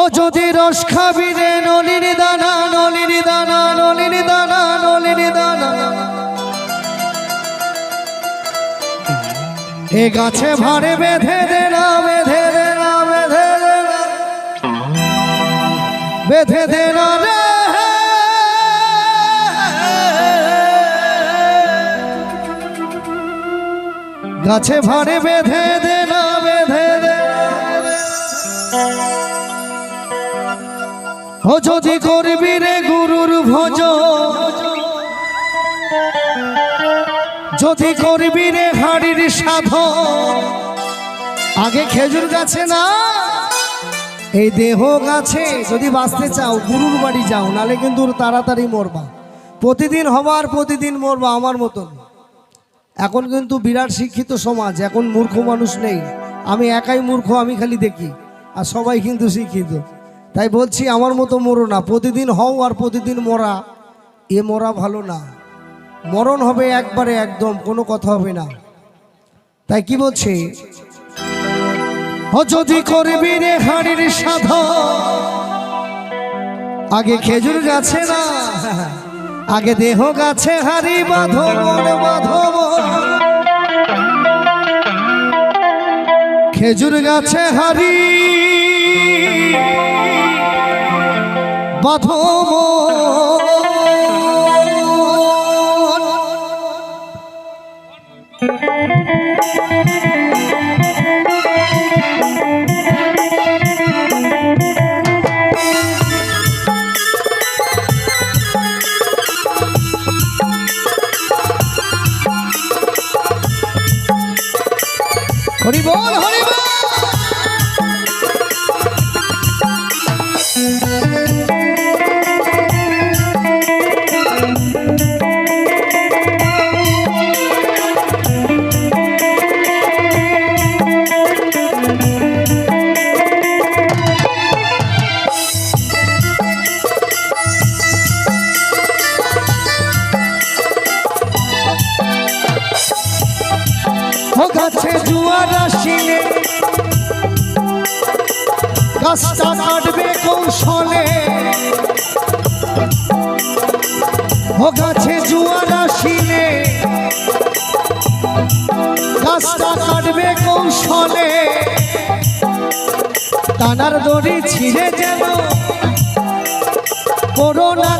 ও যদি রস খাবি রে নলির দানা নলির দানা নলির দানা নলির দানা। এ গাছে ভারে বেঁধে দে না, বেঁধে দে না, বেঁধে দে না। বেঁধে দে না রে। গাছে ভারে বেঁধে আগে খেজুর গাছে না, এই দেহ গাছে যদি বাঁচতে চাও, গুরুর বাড়ি যাও, নালে কিন্তু তাড়াতাড়ি মরবা। প্রতিদিন হবার প্রতিদিন মরবা আমার মতন। এখন কিন্তু বিরাট শিক্ষিত সমাজ, এখন মূর্খ মানুষ নেই। আমি একাই মূর্খ, আমি খালি দেখি, আর সবাই কিন্তু শিক্ষিত। তাই বলছি, আমার মতো মরো না। প্রতিদিন হও আর প্রতিদিন মরা, এ মরা ভালো না। মরণ হবে একবারে একদম, কোনো কথা হবে না। তাই কি বলছে? ও যদি করবি রে হাড়ির সাধ আগে খেজুর গাছে না, আগে দেহ গাছে হারি বাঁধো মন বাঁধো খেজুর গাছে হারি বাঁধো টানার দড়ি ছিঁড়ে যেন করোনা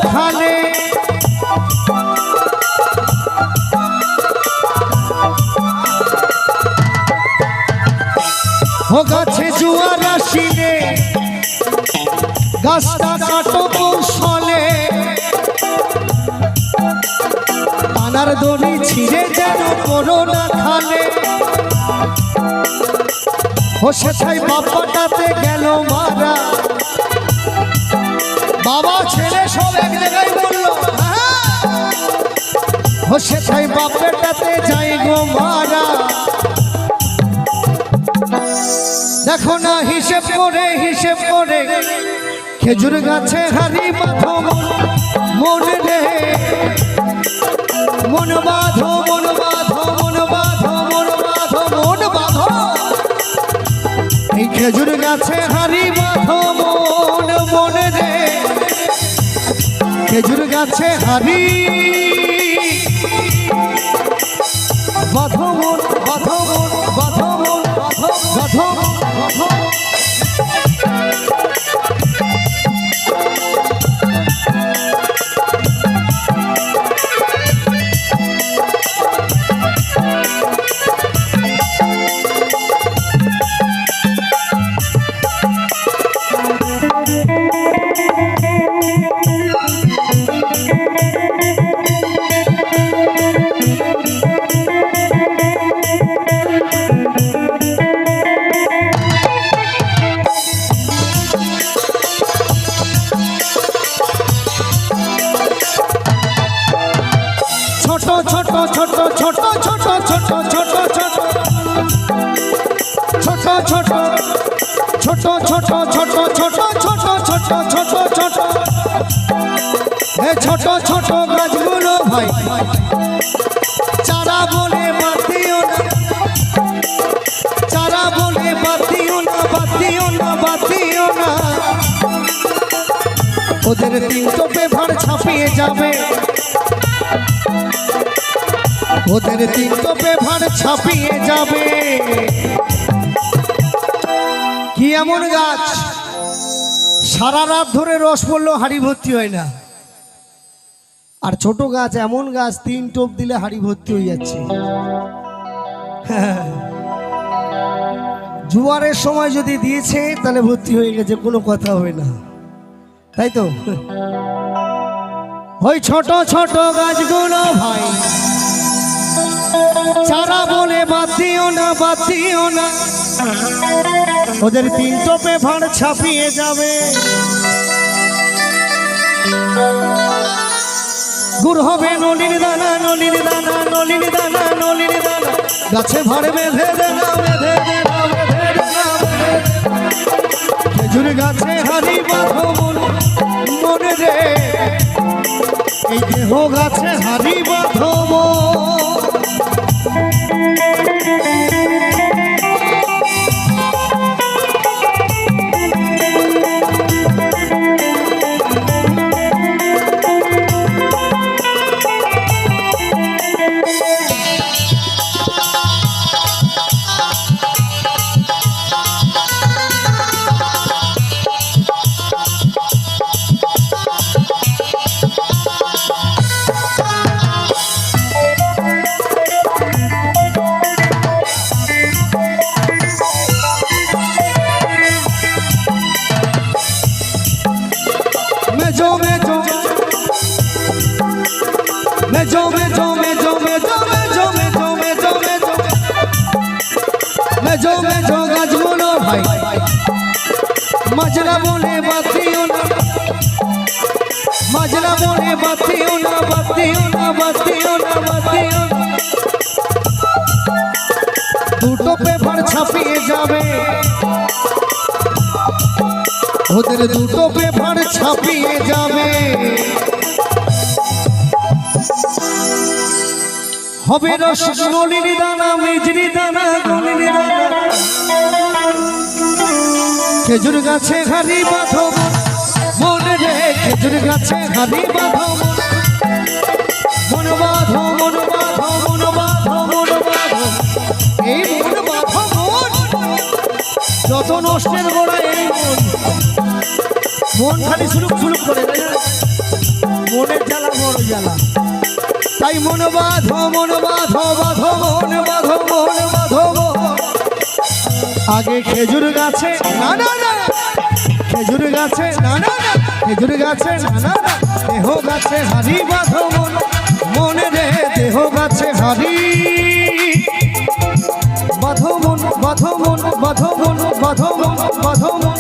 ও গাছে জুয়ার আসিলে, গাছটা কাটো কৌশলে। পানার দড়ি ছিঁড়ে যেন করোনা খালে। ও সেটাই বাপ্পাটাতে গেল বাবা, ছেলে সব এক জায়গায় বলল হ্যাঁ। ও বাপেটাতে যাই গো মারা। দেখো না, হিসেব করে হিসেব করে, খেজুর গাছে হারি মন মন রে। মন বাঁধো মন বাঁধো। খেজুর গাছে হারি বাঁধো মন রে খেজুর গাছে হারি বাঁধো মন বাঁধো ছোট ছোট ছোট ছোট ছোট ছোট ছোট। এ ছোট ছোট গাছগুলো ভাই। চারা বলে বাতিও না। চারা বলে বাতিও না বাতিও না বাতিও না। ওদের তিনটো টোপে ছাপিয়ে যাবে। ওদের তিনটো টোপে ছাপিয়ে যাবে। কি এমন গাছ। সারা রাত ধরে রস পড়লেও হাড়ি ভর্তি হয় না। আর ছোট গাছ, এমন গাছ, তিন টোপ দিলে হাড়ি ভর্তি হয়ে যাচ্ছে। জুয়ারের সময় যদি দিয়েছে, তাহলে ভর্তি হয়ে গেছে, কোনো কথা হবে না। তাই তো? ওই ছোট ছোট গাছগুলো ভাই, চারা বলে বাদ দিও না, বাদ দিও না। ওদের তিন টোপে ভাড় ছাপিয়ে যাবে। গুড় হবে নলির দানা নলির দানা নলির দানা নলির দানা। গাছে ভাড় বেঁধে দেনা, বেঁধে খেজুর গাছে হারি বাঁধো মনে রে। এই দেহ গাছে হারি বাঁধো মাজরা বলে বাতিও না মাজরা বলে বাতিও না বাতিও না। বাতিও দুটো পেপার ছাপিয়ে যাবে। ওদের দুটো পেপার ছাপিয়ে যাবে। হবে রস দানা মেজরি দানা দানা খেজুর গাছে হারি বাঁধো মনে রে, খেজুর গাছে হারি বাঁধো মন বাঁধো মন বাঁধো মন বাঁধো মন বাঁধো এই মন বাঁধো মন। যত নষ্টের গোড়া এই মন। মন খালি সুলুক সুলুক করে মনের জ্বালা বড় জ্বালা। তাই মন বাঁধো মন বাঁধো বাঁধো মন বাঁধো মন বাঁধো মন। আগে খেজুর গাছে, না না না। খেজুর গাছে, না না না। খেজুর গাছে, না না না। দেহ গাছে হারি বাঁধো মন, মনে রে, দেহ গাছে হারি বাঁধো মন বাঁধো মন বাঁধো মন বাঁধো মন বাঁধো মন।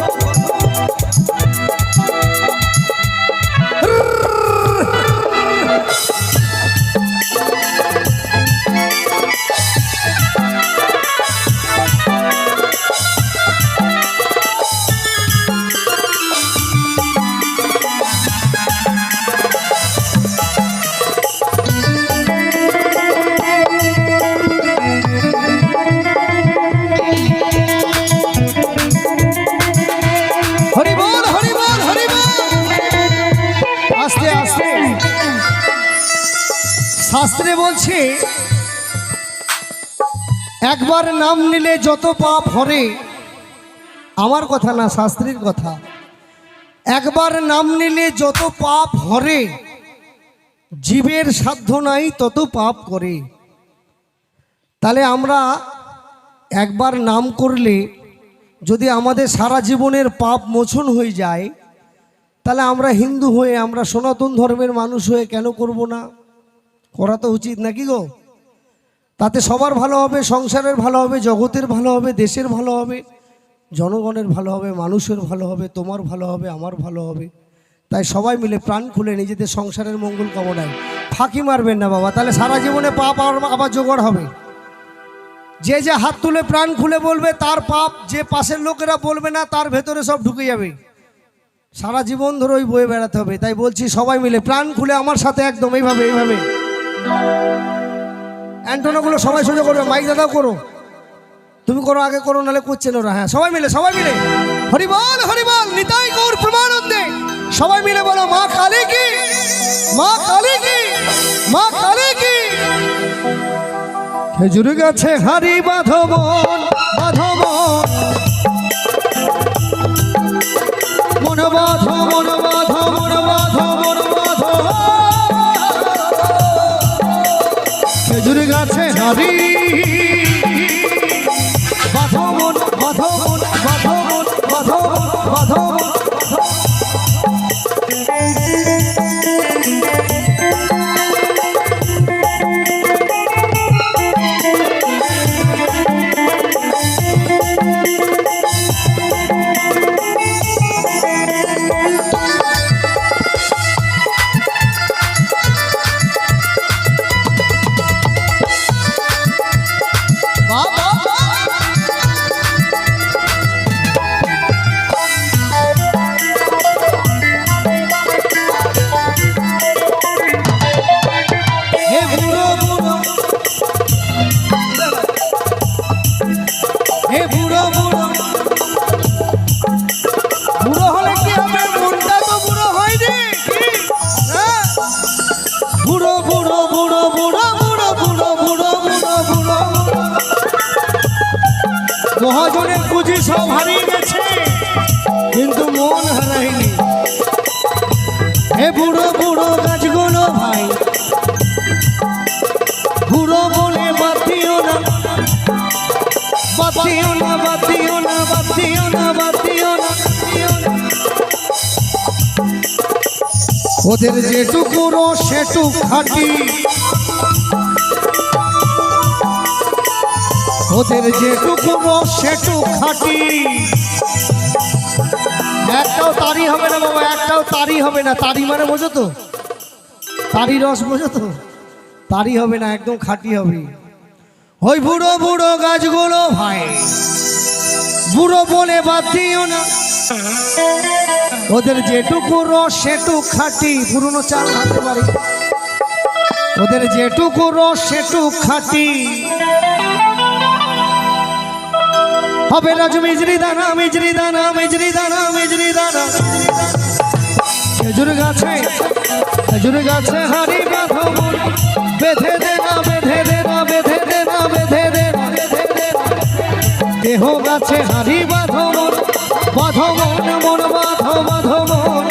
শাস্ত্রে বলছে, একবার নাম নিলে যত পাপ হরে। আমার কথা না, শাস্ত্রীর কথা। একবার নাম নিলে যত পাপ হরে, জীবের সাধ্য নাই তত পাপ করে। তাহলে আমরা একবার নাম করলে যদি আমাদের সারা জীবনের পাপ মোচন হয়ে যায়, তাহলে আমরা হিন্দু হয়ে, আমরা সনাতন ধর্মের মানুষ হয়ে কেন করব না? করা তো উচিত নাকি গো? তাতে সবার ভালো হবে, সংসারের ভালো হবে, জগতের ভালো হবে, দেশের ভালো হবে, জনগণের ভালো হবে, মানুষের ভালো হবে, তোমার ভালো হবে, আমার ভালো হবে। তাই সবাই মিলে প্রাণ খুলে নিজেদের সংসারের মঙ্গল কামনায় ফাঁকি মারবেন না বাবা, তাহলে সারা জীবনে পাপ আবার জোগাড় হবে। যে যে হাত তুলে প্রাণ খুলে বলবে, তার পাপ যে পাশের লোকেরা বলবে না, তার ভেতরে সব ঢুকে যাবে। সারা জীবন ধরে ওই বয়ে বেড়াতে হবে, তাই বলছি সবাই মিলে প্রাণ খুলে আমার সাথে একদম এইভাবে এইভাবে। অ্যান্টোনাগুলো সবাই সোজা করবে, মাইক দাদাও করো। তুমি করো, আগে করো নালে করছেন ওরা। হ্যাঁ সবাই মিলে সবাই মিলে। হরিবল হরিবল, নিতাই গৌর প্রমানন্দে। সবাই মিলে বলো, মা কালী কি? মা কালী কি? মা কালী কি? খেজুর গাছে হারি বাঁধবন বাঁধবন। মন বাঁধ মন বাঁধ বাধবন বাধবন বাধবন বাধবন বাঁধবন বাঁধবন। মহাজনের পুঁজি সব হারিয়ে গেছে। কিন্তু মন হারায়নি। হে বুড়ো বুড়ো গাছগুলো ভাই। বুড়ো বলে বাতিও না। বাতিও না বাতিও না বাতিও না বাতিও না। ওদের যেটুকু সেটুক খাটি। ওদের যেটুকু সেটুক খাটি। একটাও তারি হবে না বাবা, একটাও তারি হবে না। তারি মানে বোঝো তো? তারি রস বোঝো তো? তারি হবে না, একদম খাঁটি হবে। ওই বুড়ো বুড়ো গাছগুলো ভাই, বুড়ো বলে বাদ দিও না। ওদের যেটুকু রস সেটু খাঁটি। পুরনো চাল খাতে পারি? ওদের যেটুকু রস, সেটুক খাঁটি। হবে রাজ মিজরি দানা মিজরি দানা মিজরি দানা মিজরি দানা খেজুর গাছে খেজুর গাছে হারি বাঁধো বেঁধে দে না, বেঁধে দে না, বেঁধে দে না, বেঁধে দে না, বেঁধে দে না। দেহ গাছে হারি বাঁধো মন বাঁধো মন বাঁধো বাঁধো মন।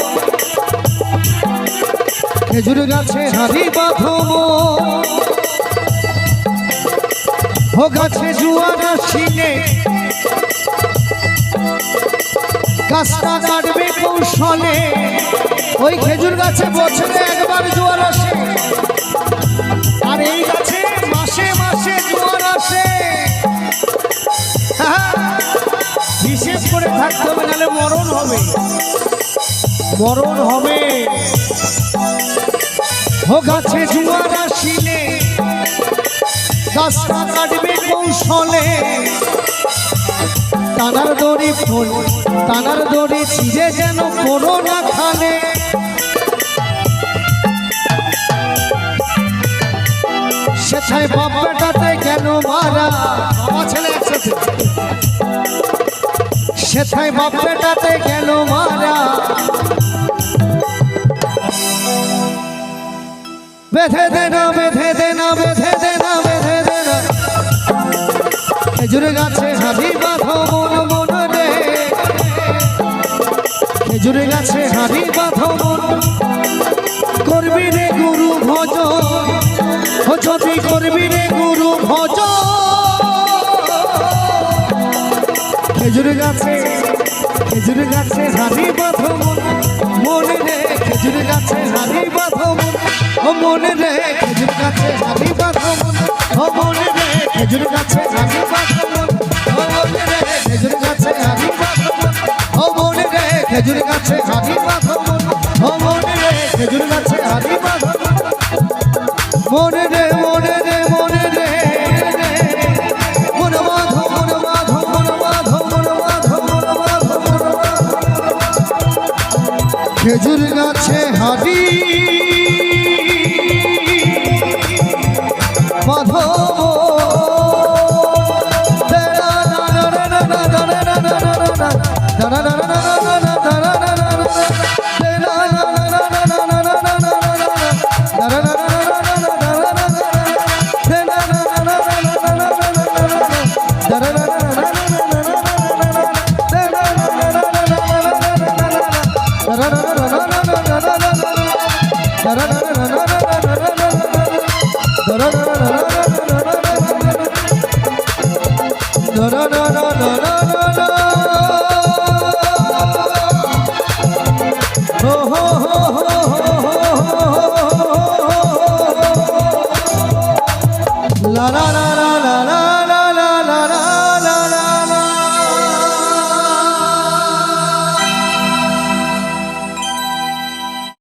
খেজুর গাছে হারি বাঁধো ও গাছে জুয়ার শিলে গাছটা কাটবে কৌশলে। ওই খেজুর গাছে বছরে একবার জোয়ার আসে। আর এই গাছে মাসে মাসে জোয়ার আসে। বিশেষ করে থাকতে হবে, নাহলে মরণ হবে। মরণ হবে। ও গাছে জোয়ার আসিলে গাছটা কাটবে কৌশলে। টানার দড়ি ফুল টানার দড়ি ছিঁড়ে যেন কোনো না খালে। সেথায় বাপ কেন মারা? বাবা, ছেলে একসাথে। সেথায় বাপ কেন মারা? বেঁধে দে না, বেঁধে দে না, বেঁধে দে না, বেঁধে দে না। খেজুর গাছে হাবি জুড়ে গেছে হাড়ি বাঁধন। করবি রে গুরু ভজ যদি করবি রে গুরু ভজ। খেজুর গাছে খেজুর গাছে হাড়ি বাঁধন। মনে রে খেজুর গাছে হাড়ি বাঁধন। মনে রে খেজুর গাছে হাড়ি বাঁধন। মনে রে খেজুর গাছে হারি বাঁধন। মনে রে খেজুর গাছে হারি খেজুর গাছে হাবি বাঁধো মন রে, খেজুর গাছে হাবি বাঁধো মন রে, মনে রে মনে রে। খেজুর গাছে হাবি